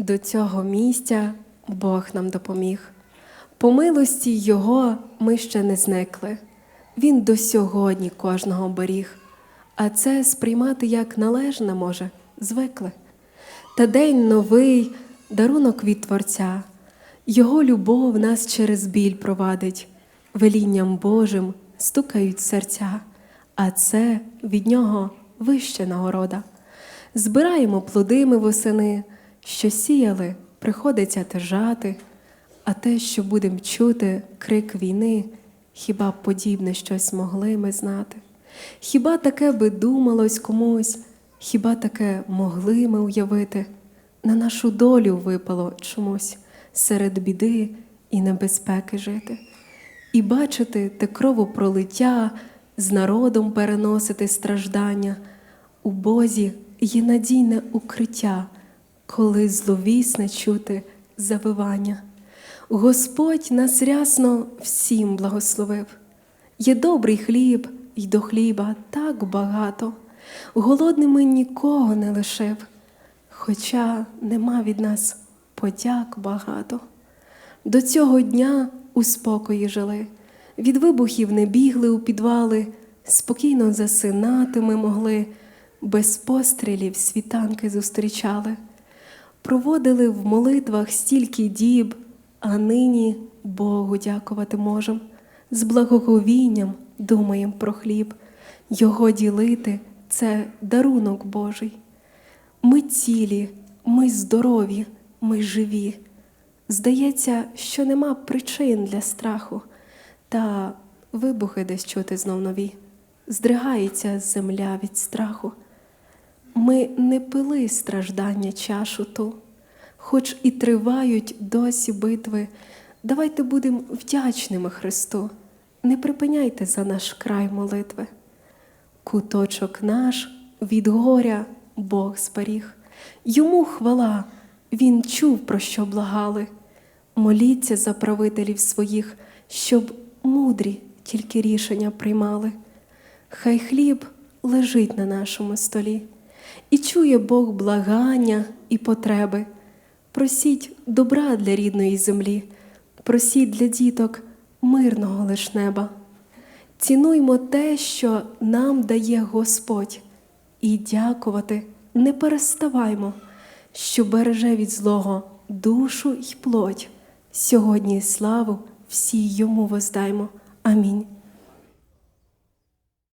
До цього місця Бог нам допоміг. По милості Його ми ще не зникли. Він до сьогодні кожного беріг, а це сприймати як належне може, звикли. Та день новий, дарунок від Творця, Його любов нас через біль провадить, велінням Божим стукають серця, а це від нього вища нагорода. Збираємо плоди ми восени, що сіяли, приходиться тержати, а те, що будем чути, крик війни, хіба б подібне щось могли ми знати? Хіба таке би думалось комусь, хіба таке могли ми уявити? На нашу долю випало чомусь серед біди і небезпеки жити, і бачити те кровопролиття, з народом переносити страждання. У Бозі є надійне укриття, коли зловісне чути завивання. Господь нас рясно всім благословив. Є добрий хліб, й до хліба так багато, голодними нікого не лишив, хоча нема від нас подяк багато. До цього дня у спокої жили, від вибухів не бігли у підвали, спокійно засинати ми могли, без пострілів світанки зустрічали, проводили в молитвах стільки діб, а нині Богу дякувати можем. З благоговінням думаєм про хліб, Його ділити це дарунок Божий. Ми цілі, ми здорові, ми живі. Здається, що нема причин для страху, та вибухи десь чути знов нові. Здригається земля від страху. Ми не пили страждання чашу ту, хоч і тривають досі битви. Давайте будемо вдячними Христу, не припиняйте за наш край молитви. Куточок наш від горя Бог зберіг. Йому хвала, Він чув, про що благали. Моліться за правителів своїх, щоб мудрі тільки рішення приймали. Хай хліб лежить на нашому столі, і чує Бог благання і потреби. Просіть добра для рідної землі, просіть для діток мирного лиш неба. Цінуймо те, що нам дає Господь, і дякувати не переставаймо, що береже від злого душу й плоть. Сьогодні славу всій йому воздаймо. Амінь.